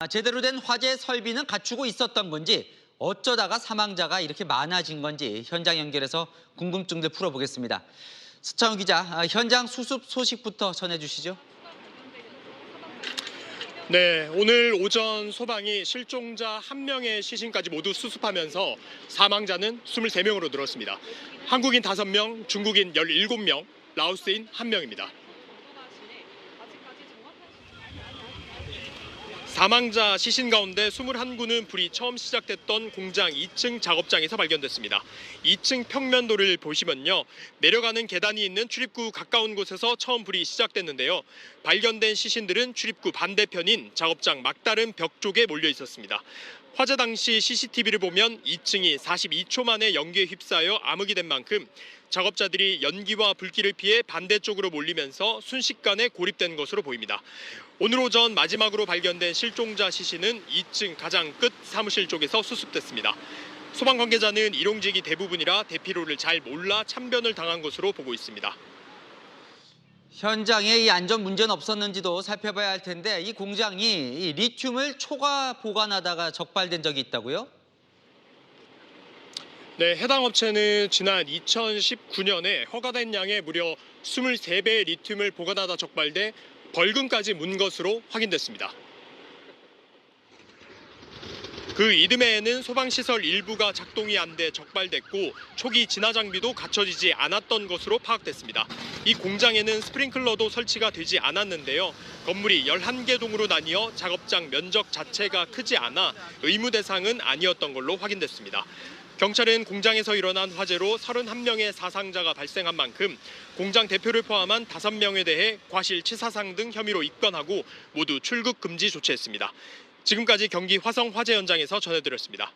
아, 제대로 된 화재 설비는 갖추고 있었던 건지 어쩌다가 사망자가 이렇게 많아진 건지 현장 연결해서 궁금증들 풀어보겠습니다. 수창훈 기자, 아, 현장 수습 소식부터 전해주시죠. 네, 오늘 오전 소방이 실종자 한명의 시신까지 모두 수습하면서 사망자는 23명으로 늘었습니다. 한국인 5명, 중국인 17명, 라오스인 1명입니다. 사망자 시신 가운데 21구는 불이 처음 시작됐던 공장 2층 작업장에서 발견됐습니다. 2층 평면도를 보시면요. 내려가는 계단이 있는 출입구 가까운 곳에서 처음 불이 시작됐는데요. 발견된 시신들은 출입구 반대편인 작업장 막다른 벽 쪽에 몰려 있었습니다. 화재 당시 CCTV를 보면 2층이 42초 만에 연기에 휩싸여 암흑이 된 만큼 작업자들이 연기와 불길을 피해 반대쪽으로 몰리면서 순식간에 고립된 것으로 보입니다. 오늘 오전 마지막으로 발견된 실종자 시신은 2층 가장 끝 사무실 쪽에서 수습됐습니다. 소방 관계자는 일용직이 대부분이라 대피로를 잘 몰라 참변을 당한 것으로 보고 있습니다. 현장에 이 안전 문제는 없었는지도 살펴봐야 할 텐데 이 공장이 이 리튬을 초과 보관하다가 적발된 적이 있다고요? 네, 해당 업체는 지난 2019년에 허가된 양의 무려 23배의 리튬을 보관하다 적발돼 벌금까지 문 것으로 확인됐습니다. 그 이듬해에는 소방시설 일부가 작동이 안 돼 적발됐고 초기 진화 장비도 갖춰지지 않았던 것으로 파악됐습니다. 이 공장에는 스프링클러도 설치가 되지 않았는데요. 건물이 11개 동으로 나뉘어 작업장 면적 자체가 크지 않아 의무 대상은 아니었던 걸로 확인됐습니다. 경찰은 공장에서 일어난 화재로 31명의 사상자가 발생한 만큼 공장 대표를 포함한 5명에 대해 과실치사상 등 혐의로 입건하고 모두 출국 금지 조치했습니다. 지금까지 경기 화성 화재 현장에서 전해드렸습니다.